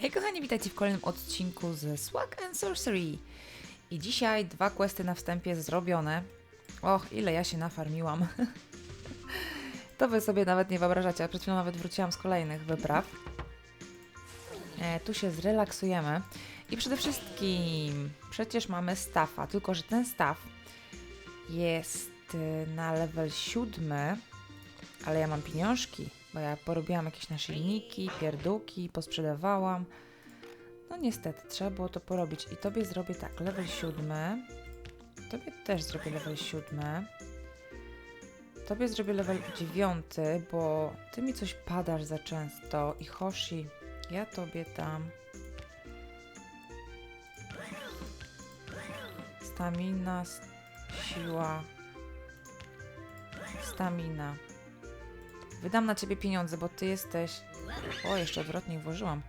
Hej kochani, witajcie w kolejnym odcinku ze Swag and Sorcery. I dzisiaj dwa questy na wstępie zrobione. Och, ile ja się nafarmiłam. to wy sobie nawet nie wyobrażacie, a przed chwilą nawet wróciłam z kolejnych wypraw. E, tu się zrelaksujemy. I przede wszystkim przecież mamy staffa, tylko że ten staff jest y, na level siódmy, ale ja mam pieniążki, bo ja porobiłam jakieś naszyjniki, pierdółki, posprzedawałam. No niestety, trzeba było to porobić. I tobie zrobię tak, level siódmy. Tobie też zrobię level siódmy. Tobie zrobię level dziewiąty, bo ty mi coś padasz za często. I Hoshi, ja tobie dam... Stamina, siła, stamina. Wydam na ciebie pieniądze, bo ty jesteś. O, jeszcze odwrotnie włożyłam.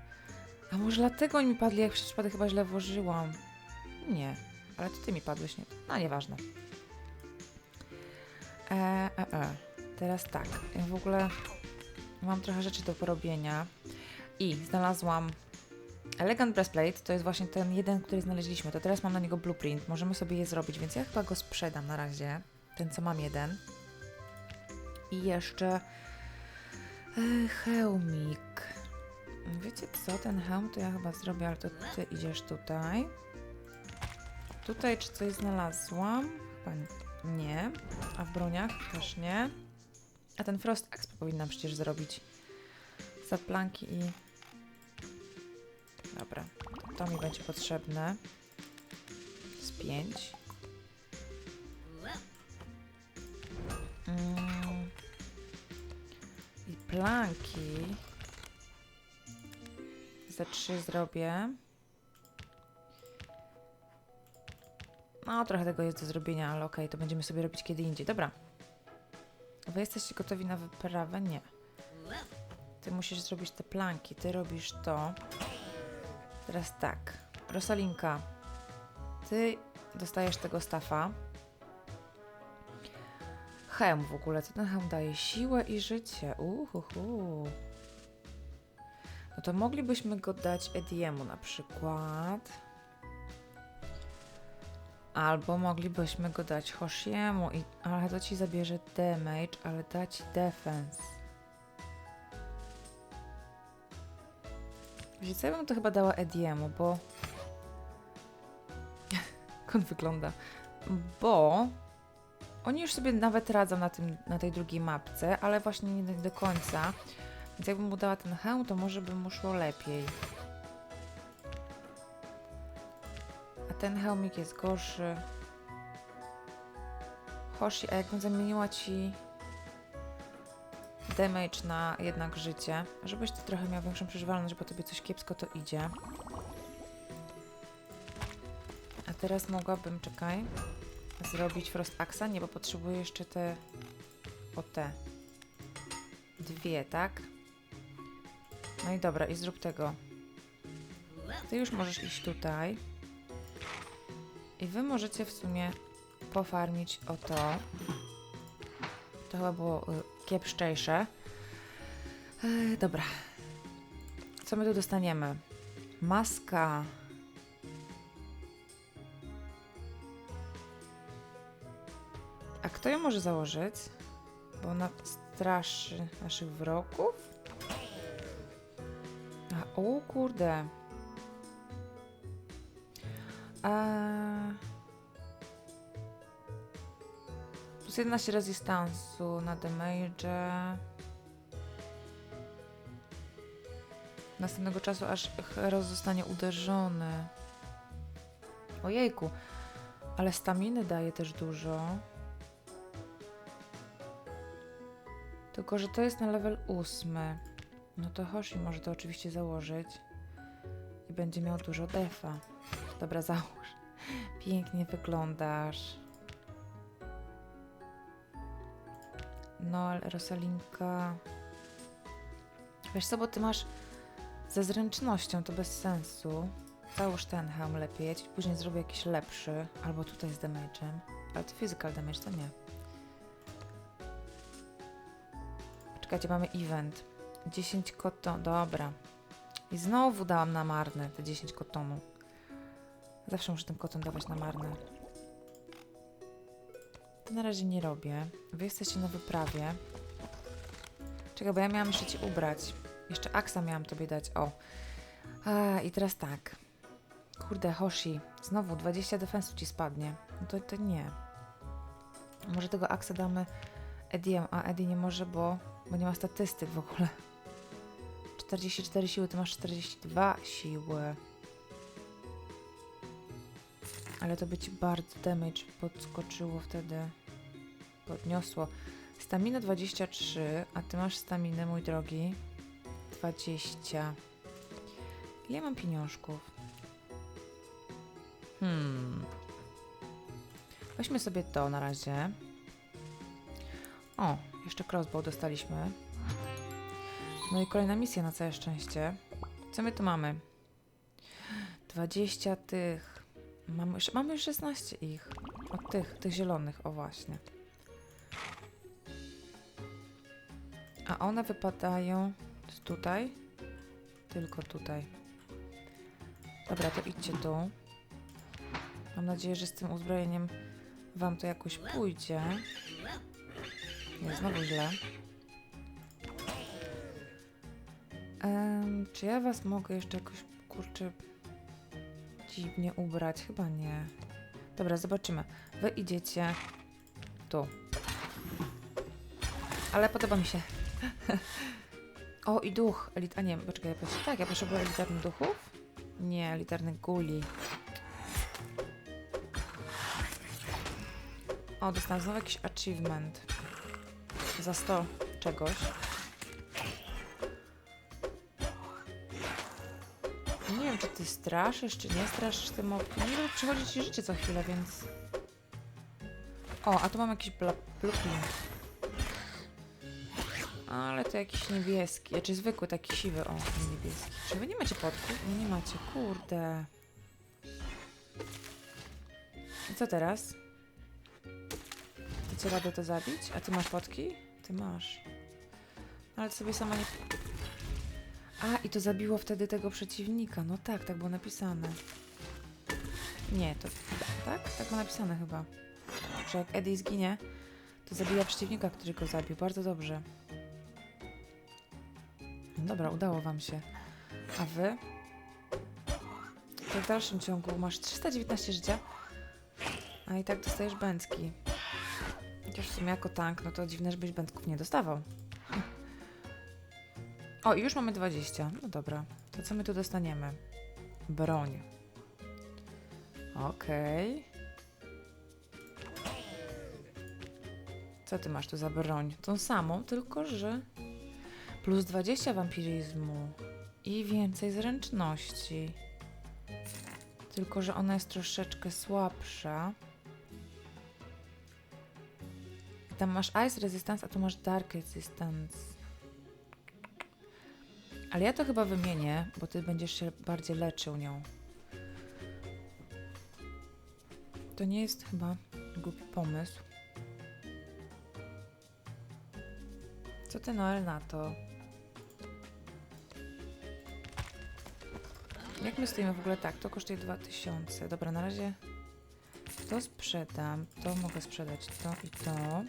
A może dlatego oni mi padli, jak przez chyba źle włożyłam. Nie, ale to ty mi padłeś, nie? No, nieważne. E, e, e. Teraz tak, ja w ogóle mam trochę rzeczy do porobienia i znalazłam Elegant Breastplate, to jest właśnie ten jeden, który znaleźliśmy. To teraz mam na niego blueprint, możemy sobie je zrobić, więc ja chyba go sprzedam na razie. Ten, co mam jeden. I jeszcze hełmik. Wiecie co, ten hełm to ja chyba zrobię, ale to ty idziesz tutaj. Tutaj czy coś znalazłam? Chyba nie. A w broniach też nie. A ten Frost Axe powinnam przecież zrobić. Zaplanki i... Dobra, to mi będzie potrzebne. Z pięć. Mm. Planki. Za trzy zrobię. No, trochę tego jest do zrobienia, ale okej, to będziemy sobie robić kiedy indziej. Dobra. Wy jesteście gotowi na wyprawę? Nie. Ty musisz zrobić te planki, ty robisz to. Teraz tak. Rosalinka, ty dostajesz tego stafa. Hełm w ogóle, co ten hełm daje? Siłę i życie. Uhuhu. No to moglibyśmy go dać Ediemu na przykład. Albo moglibyśmy go dać Hoshiemu, i, ale to ci zabierze damage, ale da ci defense. Wiecie co, ja bym to chyba dała Ediemu, bo... Jak on wygląda? Bo oni już sobie nawet radzą na, tym, na tej drugiej mapce, ale właśnie nie do końca. Więc jakbym mu dała ten hełm, to może by mu szło lepiej. A ten hełmik jest gorszy. Hoshi, a jakbym zamieniła ci damage na jednak życie, żebyś ty trochę miał większą przeżywalność, bo tobie coś kiepsko to idzie. A teraz mogłabym, czekaj, zrobić Frost Axa? Nie, bo potrzebuję jeszcze te... O te. Dwie, tak? No i dobra, i zrób tego. Ty już możesz iść tutaj. I wy możecie w sumie pofarmić o to. To chyba było y, kiepszczejsze. E, dobra. Co my tu dostaniemy? Maska. Kto ją może założyć? Bo ona straszy naszych wrogów? A, o kurde. A... Plus 11 rezystansu na damage. Następnego czasu aż hero zostanie uderzony. Ojejku. Ale staminy daje też dużo. Tylko, że to jest na level 8. No to Hoshi może to oczywiście założyć. I będzie miał dużo defa. Dobra, załóż. Pięknie wyglądasz. No, ale Rosalinka... Wiesz co, bo ty masz ze zręcznością, to bez sensu. Załóż ten hełm lepiej, później zrobię jakiś lepszy. Albo tutaj z damage'em. Ale to physical damage, to nie. Czekajcie, mamy event. 10 koton, dobra. I znowu dałam na marne te 10 kotonu. Zawsze muszę ten koton dawać na marne. To na razie nie robię. Wy jesteście na wyprawie. Czekaj, bo ja miałam jeszcze cię ubrać. Jeszcze aksa miałam tobie dać. O. A, i teraz tak. Kurde, Hoshi. Znowu 20 defensu ci spadnie. No to, to nie. Może tego aksa damy Ediemu, a Eddie nie może, bo, bo nie ma statystyk w ogóle. 44 siły, ty masz 42 siły. Ale to by ci bardzo damage podskoczyło wtedy. Podniosło. Stamina 23, a ty masz staminę, mój drogi. 20. Ile mam pieniążków? Hmm. Weźmy sobie to na razie. O, jeszcze crossbow dostaliśmy. No i kolejna misja na całe szczęście. Co my tu mamy? 20 tych. Mamy, już- mamy już 16 ich. Od tych, tych zielonych, o właśnie. A one wypadają tutaj. Tylko tutaj. Dobra, to idźcie tu. Mam nadzieję, że z tym uzbrojeniem wam to jakoś pójdzie. Nie, znowu źle. Czy ja was mogę jeszcze jakoś, kurczę, dziwnie ubrać? Chyba nie. Dobra, zobaczymy. Wy idziecie tu. Ale podoba mi się. o, i duch. Elit... A nie, poczekaj, ja potrzebuję... Tak, ja potrzebuję elitarnych duchów? Nie, elitarnych guli. O, dostałam znowu jakiś achievement. Za 100 czegoś. Nie wiem, czy ty straszysz, czy nie straszysz te mopki. Nie wiem, przychodzi ci życie co chwilę, więc... O, a tu mam jakiś blueprint. Ale to jakiś niebieski, znaczy zwykły, taki siwy, o, niebieski. Czy wy nie macie podków? Nie, macie, kurde. I co teraz? Dacie radę to zabić? A ty masz potki? Ty masz. Ale sobie sama nie... A, i to zabiło wtedy tego przeciwnika. No tak, tak było napisane. Nie, to... Tak? Tak było napisane chyba. Że jak Eddie zginie, to zabija przeciwnika, który go zabił. Bardzo dobrze. No Dobra, udało wam się. A wy? To w dalszym ciągu masz 319 życia, a i tak dostajesz bęcki. Chociaż w sumie jako tank, no to dziwne, żebyś będków nie dostawał. O, już mamy 20. No dobra. To co my tu dostaniemy? Broń. Okej. Co ty masz tu za broń? Tą samą, tylko że plus 20 wampiryzmu i więcej zręczności. Tylko, że ona jest troszeczkę słabsza. Tam masz Ice Resistance, a tu masz Dark Resistance. Ale ja to chyba wymienię, bo ty będziesz się bardziej leczył nią. To nie jest chyba głupi pomysł. Co ty Noel na to? Jak my stoimy w ogóle tak? To kosztuje 2000. Dobra, na razie to sprzedam. To mogę sprzedać. To i to.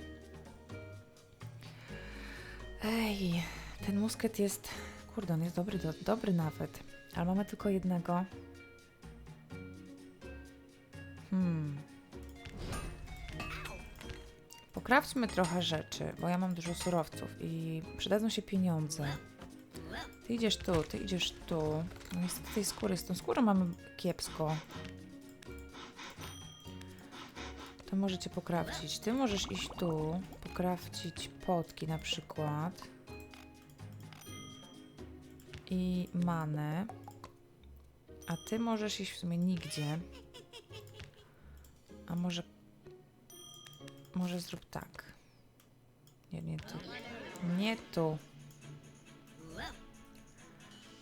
Ej, ten musket jest... Kurde, on jest dobry, do, dobry nawet. Ale mamy tylko jednego. Hmm. Pokrawdźmy trochę rzeczy, bo ja mam dużo surowców i przydadzą się pieniądze. Ty idziesz tu, ty idziesz tu. No niestety tej skóry, z tą skórą mamy kiepsko. To możecie pokrawcić. Ty możesz iść tu, pokrawcić potki na przykład. I manę. A ty możesz iść w sumie nigdzie. A może... Może zrób tak. Nie, nie tu. Nie tu.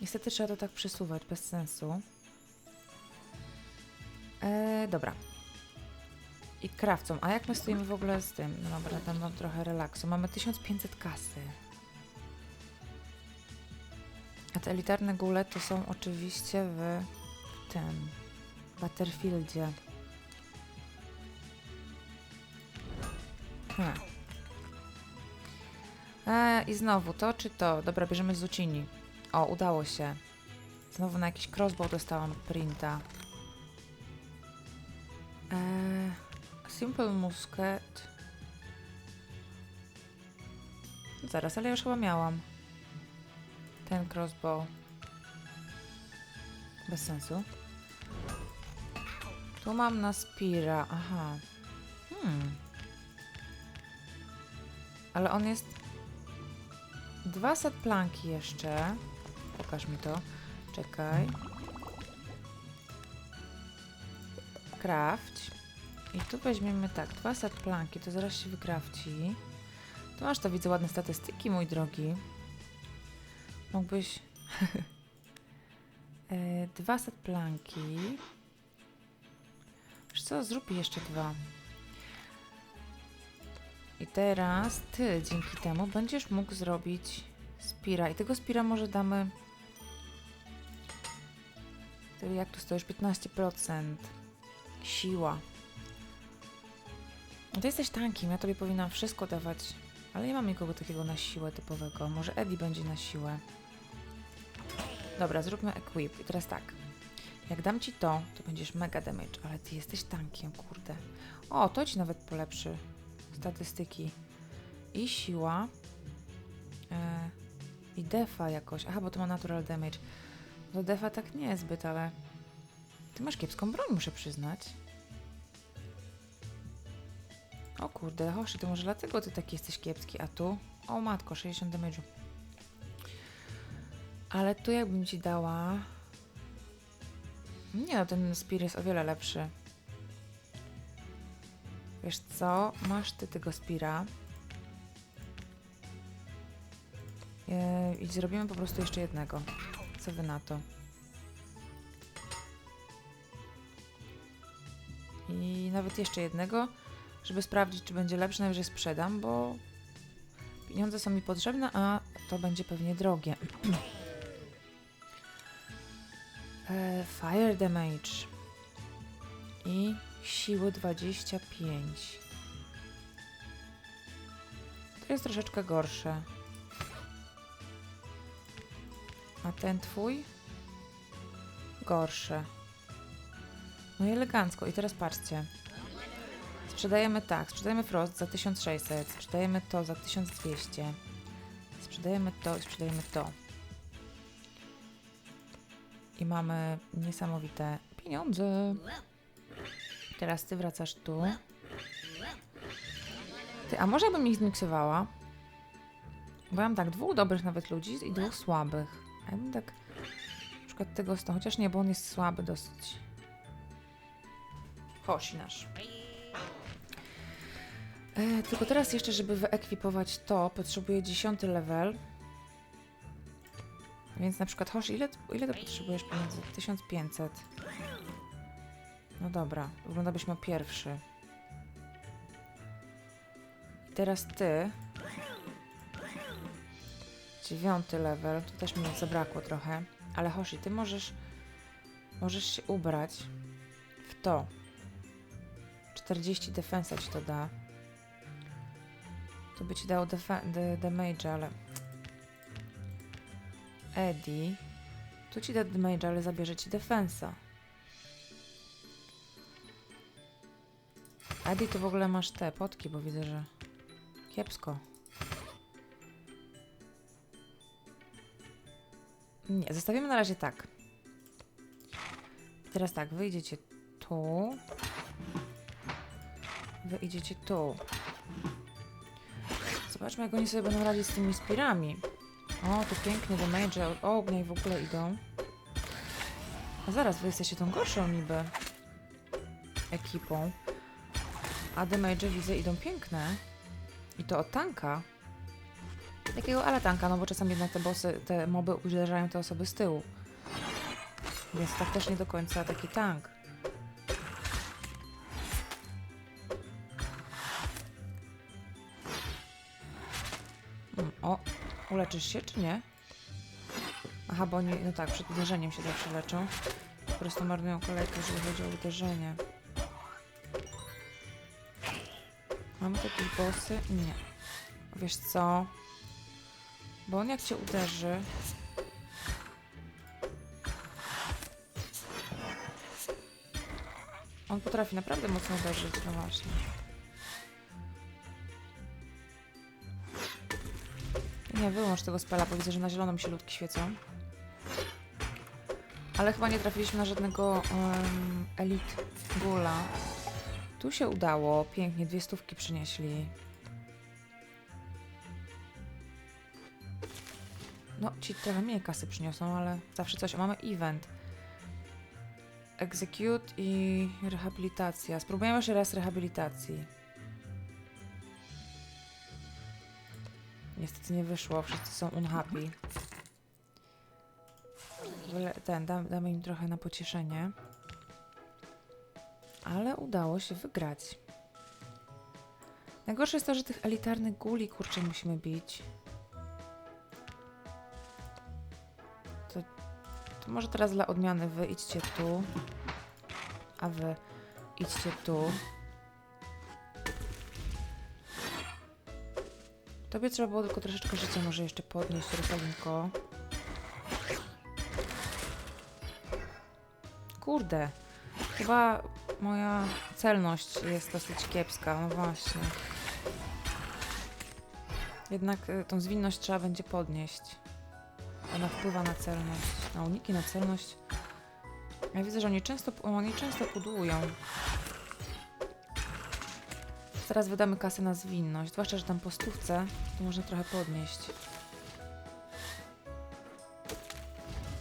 Niestety trzeba to tak przesuwać, bez sensu. E, dobra. I krawcą. A jak my stoimy w ogóle z tym? No dobra, tam mam trochę relaksu. Mamy 1500 kasy. A te elitarne góle to są oczywiście w tym Battlefieldzie. Hmm. E, I znowu to czy to? Dobra, bierzemy zucchini. O, udało się. Znowu na jakiś crossbow dostałam printa. Simple musket. Zaraz, ale już chyba miałam. Ten crossbow. Bez sensu. Tu mam na Spira. Aha. Hmm. Ale on jest... Dwa set planki jeszcze. Pokaż mi to. Czekaj. Kraft. I tu weźmiemy tak, dwa set planki, to zaraz się wykrawci. Tu masz to, widzę, ładne statystyki, mój drogi. Mógłbyś... E, dwa set planki. Wiesz co, zrób jeszcze dwa. I teraz ty dzięki temu będziesz mógł zrobić spira. I tego spira może damy... Jak tu stoisz? 15%. Siła. No Ty jesteś tankiem, ja tobie powinnam wszystko dawać, ale nie mam nikogo takiego na siłę typowego. Może Eddie będzie na siłę. Dobra, zróbmy equip. I teraz tak. Jak dam ci to, to będziesz mega damage, ale ty jesteś tankiem, kurde. O, to ci nawet polepszy statystyki. I siła. E, I defa jakoś. Aha, bo to ma natural damage. To defa tak nie jest zbyt, ale... Ty masz kiepską broń, muszę przyznać. O kurde, Hoshi, to może dlatego ty taki jesteś kiepski, a tu? O matko, 60 damage'u. Ale tu jakbym ci dała... Nie no, ten Spear jest o wiele lepszy. Wiesz co? Masz ty tego Spira. Yy, I zrobimy po prostu jeszcze jednego. Co wy na to? I nawet jeszcze jednego, żeby sprawdzić, czy będzie lepszy, najwyżej sprzedam, bo pieniądze są mi potrzebne, a to będzie pewnie drogie. e, fire damage i siły 25. To jest troszeczkę gorsze. A ten twój? Gorsze. No i elegancko. I teraz patrzcie. Sprzedajemy tak, sprzedajemy Frost za 1600, sprzedajemy to za 1200, sprzedajemy to i sprzedajemy to. I mamy niesamowite pieniądze. Teraz ty wracasz tu. Ty, a może bym ich zmiksowała? Bo mam tak, dwóch dobrych nawet ludzi i dwóch słabych. A ja bym tak na przykład tego stąd, chociaż nie, bo on jest słaby dosyć. Hoshi nasz. E, tylko teraz jeszcze, żeby wyekwipować to, potrzebuję 10 level. Więc na przykład Hoshi, ile, ile to potrzebujesz pieniędzy? 1500. No dobra, wygląda byś miał pierwszy. I teraz ty. Dziewiąty level, tu też mi zabrakło trochę. Ale Hoshi, ty możesz, możesz się ubrać w to. 40 defensa ci to da. To by ci dało damage, ale... Eddie. Tu ci da damage, ale zabierze ci defensa. Eddie, to w ogóle masz te potki, bo widzę, że kiepsko. Nie, zostawimy na razie tak. Teraz tak, wyjdziecie tu. Wy idziecie tu. Zobaczmy, jak oni sobie będą radzić z tymi spirami. O, tu pięknie damage od ognia i w ogóle idą. A zaraz, wy jesteście tą gorszą niby ekipą. A damage widzę idą piękne. I to od tanka. Takiego ale tanka, no bo czasami jednak te bossy, te moby uderzają te osoby z tyłu. Więc tak też nie do końca taki tank. Uleczysz się czy nie? Aha, bo oni, no tak, przed uderzeniem się zawsze leczą. Po prostu marnują kolejkę, jeżeli chodzi o uderzenie. Mamy jakieś bossy? Nie. Wiesz co? Bo on jak cię uderzy... On potrafi naprawdę mocno uderzyć, no właśnie. Nie, wyłącz tego spela, bo widzę, że na zielono mi się ludki świecą. Ale chyba nie trafiliśmy na żadnego um, elit gula. Tu się udało, pięknie, dwie stówki przynieśli. No, ci trochę mniej kasy przyniosą, ale zawsze coś. Mamy event. Execute i rehabilitacja. Spróbujemy jeszcze raz rehabilitacji. Niestety nie wyszło, wszyscy są unhappy. Ten, dam, damy im trochę na pocieszenie. Ale udało się wygrać. Najgorsze jest to, że tych elitarnych guli kurczę musimy bić. To, to może teraz dla odmiany wy idźcie tu. A wy idźcie tu. Tobie trzeba było tylko troszeczkę życia może jeszcze podnieść, Rosalinko. Kurde. Chyba moja celność jest dosyć kiepska, no właśnie. Jednak y, tą zwinność trzeba będzie podnieść. Ona wpływa na celność. Na uniki, na celność. Ja widzę, że oni często, oni często pudłują. Teraz wydamy kasę na zwinność, zwłaszcza, że tam po stówce to można trochę podnieść.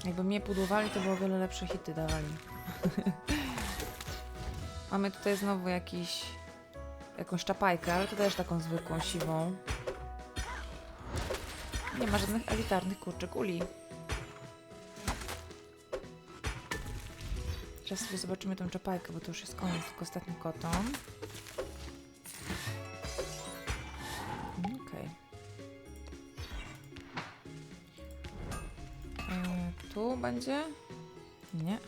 Jakby mnie pudłowali, to było wiele lepsze hity dawali. Mamy tutaj znowu jakiś, jakąś czapajkę, ale to też taką zwykłą, siwą. Nie ma żadnych elitarnych kurczek uli. Teraz sobie zobaczymy tą czapajkę, bo to już jest koniec, tylko ostatni koton. Będzie? Nie.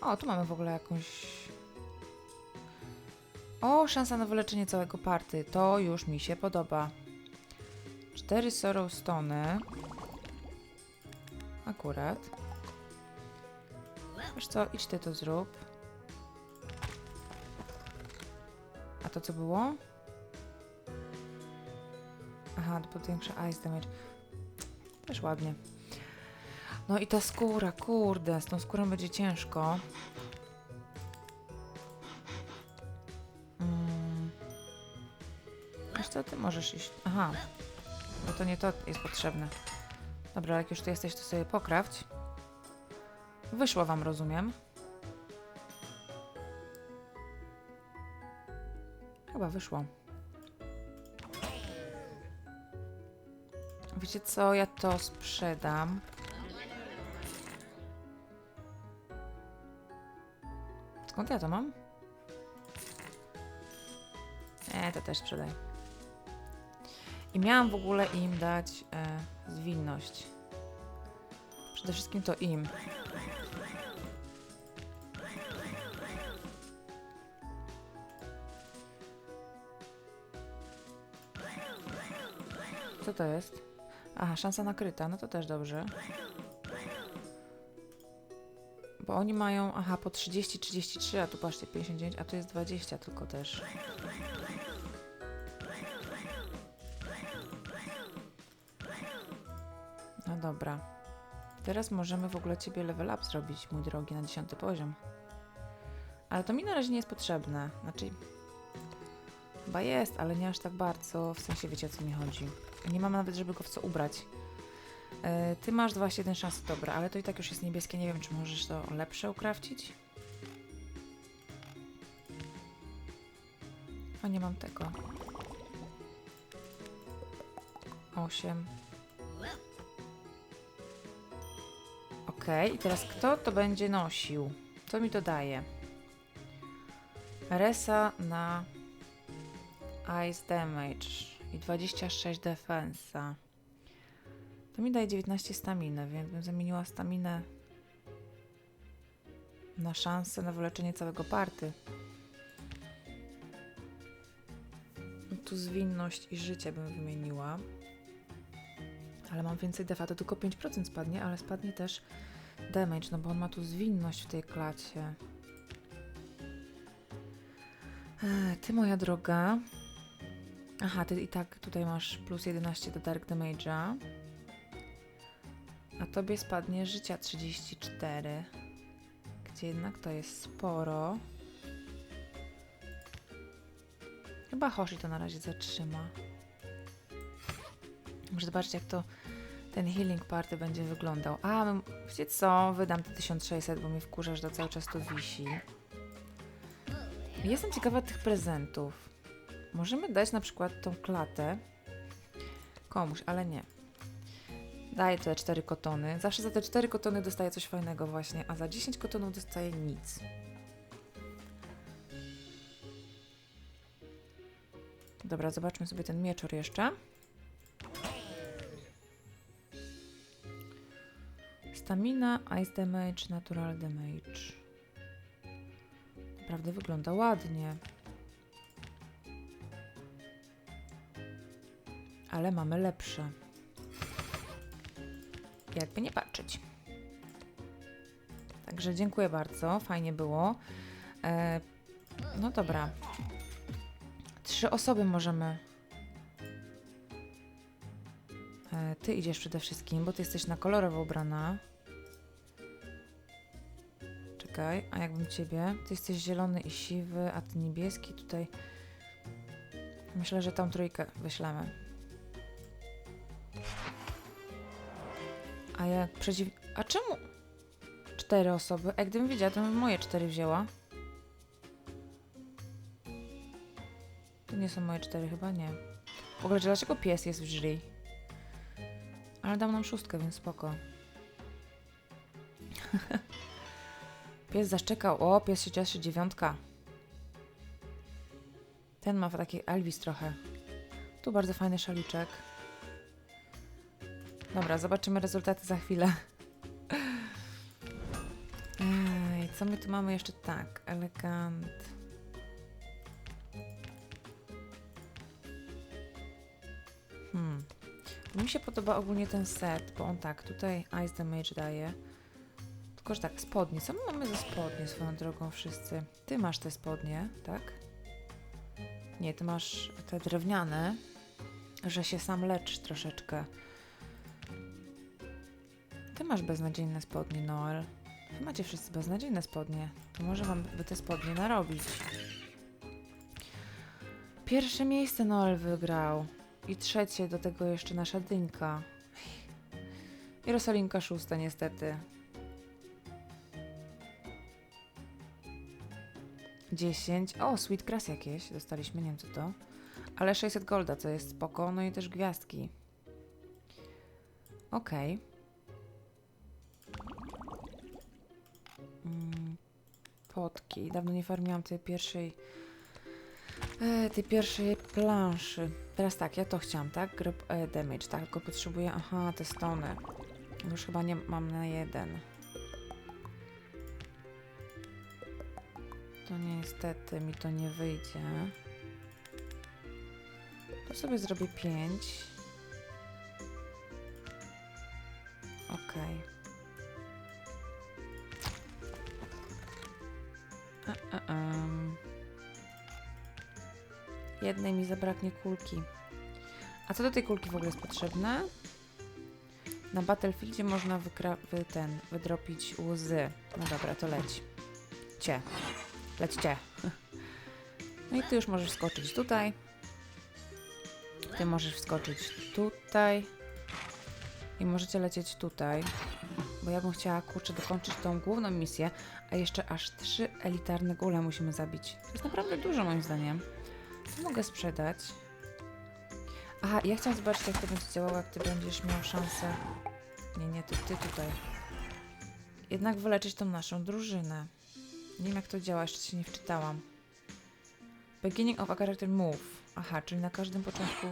O, tu mamy w ogóle jakąś... O, szansa na wyleczenie całego party. To już mi się podoba. Cztery Sorrow Stony. Akurat. Wiesz co, idź ty to zrób. A to co było? Aha, to powiększa ice damage. Też ładnie. No i ta skóra, kurde, z tą skórą będzie ciężko. Mm. Wiesz co, ty możesz iść. Aha, bo to nie to jest potrzebne. Dobra, jak już tu jesteś, to sobie pokrawdź. Wyszło wam, rozumiem. Chyba wyszło. Wiecie co, ja to sprzedam. Skąd ja to mam? Nie, to też sprzedaj. I miałam w ogóle im dać e, zwinność. Przede wszystkim to im. Co to jest? Aha, szansa nakryta, no to też dobrze. Bo oni mają, aha, po 30, 33, a tu patrzcie, 59, a tu jest 20 tylko też. No dobra. Teraz możemy w ogóle ciebie level up zrobić, mój drogi, na 10 poziom. Ale to mi na razie nie jest potrzebne. Znaczy, chyba jest, ale nie aż tak bardzo. W sensie wiecie o co mi chodzi. Nie mam nawet, żeby go w co ubrać. E, ty masz 21 szans, dobra, ale to i tak już jest niebieskie. Nie wiem, czy możesz to lepsze ukrawcić. A nie mam tego. 8. Okej, i teraz kto to będzie nosił? Co mi to daje? Resa na Ice Damage i 26 defensa. To mi daje 19 staminy, więc bym zamieniła staminę na szansę na wyleczenie całego party. Tu zwinność i życie bym wymieniła. Ale mam więcej defa, to tylko 5% spadnie, ale spadnie też damage, no bo on ma tu zwinność w tej klacie. Ty, moja droga. Aha, ty i tak tutaj masz plus 11 do Dark Damage'a. A tobie spadnie życia 34. Gdzie jednak to jest sporo. Chyba Hoshi to na razie zatrzyma. Muszę zobaczyć, jak to ten healing party będzie wyglądał. A, m- wiecie co? Wydam te 1600, bo mi wkurza, że to cały czas tu wisi. Jestem ciekawa tych prezentów. Możemy dać na przykład tą klatę komuś, ale nie. Daję te 4 kotony. Zawsze za te 4 kotony dostaję coś fajnego właśnie, a za 10 kotonów dostaję nic. Dobra, zobaczmy sobie ten mieczor jeszcze. Stamina, Ice Damage, Natural Damage. Naprawdę wygląda ładnie. Ale mamy lepsze. Jakby nie patrzeć. Także dziękuję bardzo, fajnie było. E, no dobra. Trzy osoby możemy. E, ty idziesz przede wszystkim, bo ty jesteś na kolorowo ubrana. Czekaj, a jakbym ciebie? Ty jesteś zielony i siwy, a ty niebieski tutaj. Myślę, że tą trójkę wyślemy. A jak przeciw... A czemu? Cztery osoby. A gdybym wiedziała, to bym moje cztery wzięła. To nie są moje cztery, chyba nie. W ogóle, dlaczego pies jest w jury? Ale dał nam szóstkę, więc spoko. pies zaszczekał. O, pies się cieszy, dziewiątka. Ten ma taki Elvis trochę. Tu bardzo fajny szaliczek. Dobra, zobaczymy rezultaty za chwilę. Ej, co my tu mamy jeszcze? Tak, elegant. Hmm. Mi się podoba ogólnie ten set, bo on tak, tutaj Ice Damage daje. Tylko, że tak, spodnie. Co my mamy za spodnie swoją drogą wszyscy? Ty masz te spodnie, tak? Nie, ty masz te drewniane, że się sam leczysz troszeczkę. Ty masz beznadziejne spodnie, Noel. Wy macie wszyscy beznadziejne spodnie. To może wam by te spodnie narobić. Pierwsze miejsce Noel wygrał. I trzecie, do tego jeszcze nasza dynka. I Rosalinka szósta, niestety. Dziesięć. O, sweet grass jakieś dostaliśmy, nie wiem co to. Ale 600 golda, co jest spoko. No i też gwiazdki. Okej. Mm, potki. Dawno nie farmiłam tej pierwszej e, tej pierwszej planszy. Teraz tak, ja to chciałam, tak? Grab e, damage, tak, tylko potrzebuję, aha, te stony. Już chyba nie mam na jeden. To niestety mi to nie wyjdzie. To sobie zrobię 5. Okej. A, zabraknie kulki. A co do tej kulki w ogóle jest potrzebne? Na Battlefieldzie można wykra- wy ten, wydropić łzy. No dobra, to leć. Cie. Lećcie. No i ty już możesz wskoczyć tutaj. Ty możesz wskoczyć tutaj. I możecie lecieć tutaj. Bo ja bym chciała, kurczę, dokończyć tą główną misję, a jeszcze aż trzy elitarne góle musimy zabić. To jest naprawdę dużo moim zdaniem. Mogę sprzedać? Aha, ja chciałam zobaczyć, jak to będzie działało, jak ty będziesz miał szansę. Nie, nie, to ty tutaj. Jednak wyleczyć tą naszą drużynę. Nie wiem, jak to działa, jeszcze się nie wczytałam. Beginning of a character move. Aha, czyli na każdym początku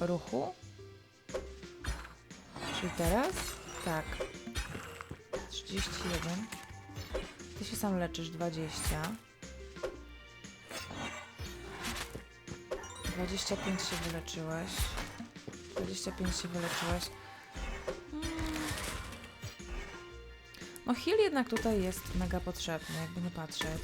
ruchu Czyli teraz? Tak. 31. Ty się sam leczysz 20. 25 się wyleczyłeś. 25 się wyleczyłeś. Mm. No heal jednak tutaj jest mega potrzebny, jakby nie patrzeć.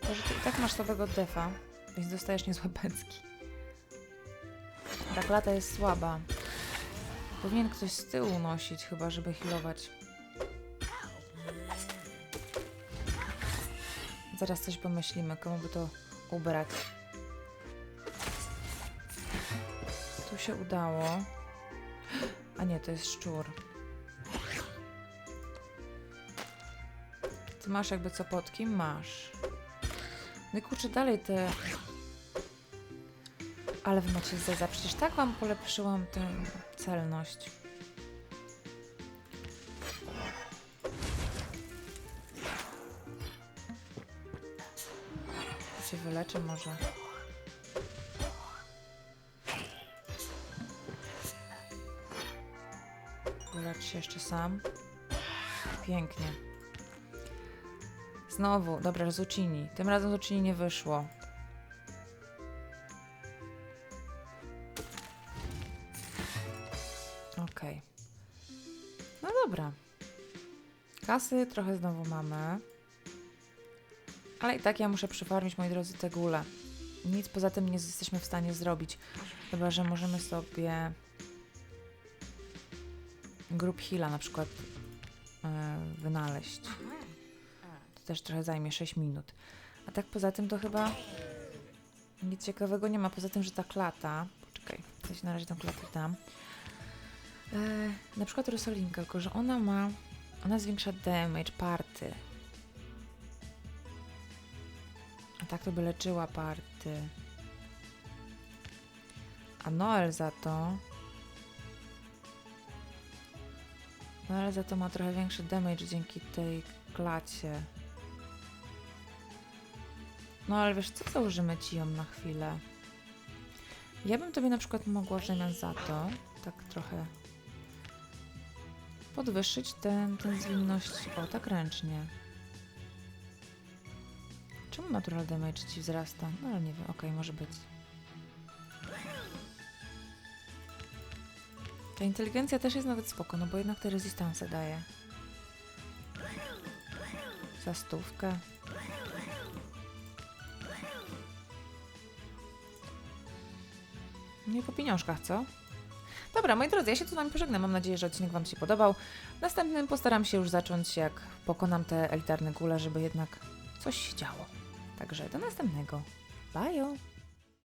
Tylko, że ty i tak masz słabego defa, więc dostajesz niezłe pęcki. Ta klata jest słaba. Powinien ktoś z tyłu nosić chyba, żeby healować. Zaraz coś pomyślimy, komu by to ubrać. Tu się udało. A nie, to jest szczur. Ty masz jakby co potki? Masz. No kurczę, dalej te... Ale wy macie zeza. Przecież tak wam polepszyłam tę celność. Wyleczę może. Wylecz się jeszcze sam. Pięknie. Znowu, dobra, Zucchini. Tym razem Zucchini nie wyszło. Okej. No dobra. Kasy trochę znowu mamy. Ale i tak ja muszę przyfarmić, moi drodzy, te gule. Nic poza tym nie jesteśmy w stanie zrobić. Chyba, że możemy sobie grup heala na przykład e, wynaleźć. To też trochę zajmie 6 minut. A tak poza tym to chyba nic ciekawego nie ma. Poza tym, że ta klata... Poczekaj, coś na razie tą klatę dam. E, na przykład Rosalinka, tylko że ona ma... Ona zwiększa damage party. Tak to by leczyła party. A Noel za to... Noel za to ma trochę większy damage dzięki tej klacie. No ale wiesz co, założymy ci ją na chwilę. Ja bym tobie na przykład mogła w za to, tak trochę podwyższyć ten, ten zwinność, o tak ręcznie. Czemu natural damage ci wzrasta? No ale nie wiem, okej, może być. Ta inteligencja też jest nawet spoko, no bo jednak te rezystance daje. Za stówkę. Nie po pieniążkach, co? Dobra, moi drodzy, ja się tu z wami pożegnam. Mam nadzieję, że odcinek wam się podobał. Następnym postaram się już zacząć, jak pokonam te elitarne gule, żeby jednak coś się działo. Także do następnego. Bye!